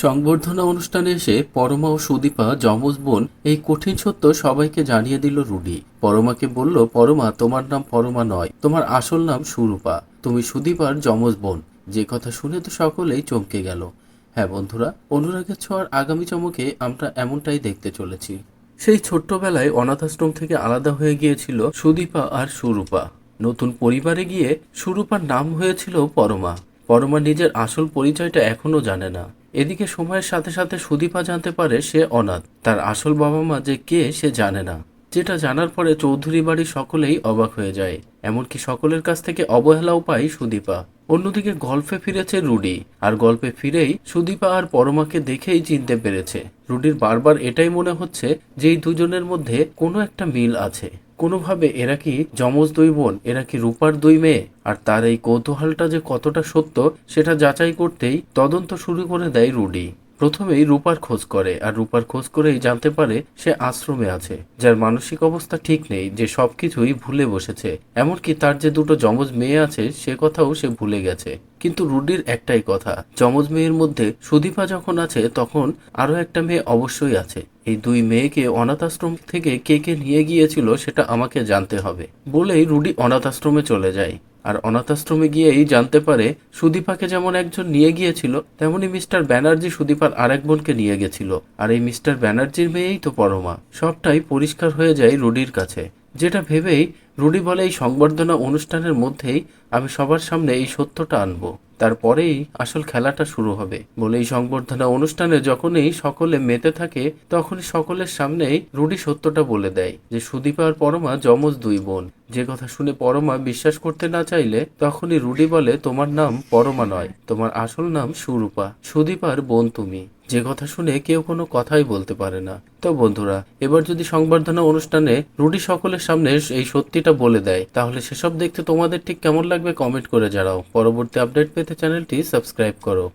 সংবর্ধনা অনুষ্ঠানে এসে পরমা ও সুদীপা, যমজ বোন, এই কঠিন সত্য সবাইকে জানিয়ে দিল রুডি পরমাকে বলল, পরমা, তোমার নাম পরমা নয়, তোমার আসল নাম সুরূপা। তুমি সুদীপার যমজ বোন। যে কথা শুনে তো সকলেই চমকে গেল। হ্যাঁ বন্ধুরা অনুরাগের ছোঁয়ার আগামী চমকে আমরা এমনটাই দেখতে চলেছি। সেই ছোট্টবেলায় অনাথাশ্রম থেকে আলাদা হয়ে গিয়েছিল সুদীপা আর সুরূপা। নতুন পরিবারে গিয়ে সুরূপার নাম হয়েছিল পরমা। পরমা নিজের আসল পরিচয়টা এখনও জানে না। এদিকে সময়ের সাথে সাথে সুদীপা জানতে পারে সে অনাথ। তার আসল বাবা মা যে কে সে জানে না। যেটা জানার পরে চৌধুরী বাড়ির সকলেই অবাক হয়ে যায়। এমনকি সকলের কাছ থেকে অবহেলাও পায় সুদীপা। অন্যদিকে গল্পে ফিরেছে রুডি। আর গল্পে ফিরেই সুদীপা আর পরমাকে দেখেই চিনতে পেরেছে। রুডির বারবার এটাই মনে হচ্ছে যে এই দুজনের মধ্যে কোনো একটা মিল আছে। কোনোভাবে এরা কি যমজ দুই বোন? এরা কি রূপার দুই মেয়ে? আর তার এই কৌতূহলটা যে কতটা সত্য, সেটা যাচাই করতেই তদন্ত শুরু করে দেয় রুডি। প্রথমেই রূপার খোঁজ করে, আর রূপার খোঁজ করেই জানতে পারে সে আশ্রমে আছে, যার মানসিক অবস্থা ঠিক নেই, যে সবকিছুই ভুলে বসেছে। এমনকি তার যে দুটো যমজ মেয়ে আছে, সে কথাও সে ভুলে গেছে। কিন্তু রুডির একটাই কথা, যমজ মেয়ের মধ্যে সুদীপা যখন আছে, তখন আরও একটা মেয়ে অবশ্যই আছে। এই দুই মেয়েকে অনাথ আশ্রম থেকে কে কে নিয়ে গিয়েছিল সেটা আমাকে জানতে হবে। বলেই রুডি অনাথ আশ্রমে চলে যায়। আর অনাথ আশ্রমে গিয়েই জানতে পারে সুদীপাকে যেমন একজন নিয়ে গিয়েছিল, তেমনি মিস্টার ব্যানার্জি সুদীপার আরেক বোনকে নিয়ে গেছিল। আর এই মিস্টার ব্যানার্জির মেয়েই তো পরমা। সবটাই পরিষ্কার হয়ে যায় রুডির কাছে। যেটা ভেবেই রুডি বলে এই সংবর্ধনা অনুষ্ঠানের মধ্যেই আমি সবার সামনে এই সত্যটা আনব। তারপরেই আসল খেলাটা শুরু হবে। বলে এই সংবর্ধনা অনুষ্ঠানে যখনই সকলে মেতে থাকে, তখনই সকলের সামনেই রুডি সত্যটা বলে দেয় যে, সুদীপা আর পরমা যমজ দুই বোন। যে কথা শুনে পরমা বিশ্বাস করতে না চাইলে তখনই রুডি বলে, তোমার নাম পরমা নয়, তোমার আসল নাম সুরূপা। সুদীপার বোন তুমি। যে কথা শুনে কেউ কোনো কথাই বলতে পারে না। তো বন্ধুরা, এবার যদি সংবর্ধনা অনুষ্ঠানে রুডি সকলের সামনে এই সত্যিটা বলে দেয়, তাহলে সেসব দেখতে তোমাদের ঠিক কেমন লাগবে কমেন্ট করে জানাও। পরবর্তী আপডেট পেতে চ্যানেলটি সাবস্ক্রাইব করো।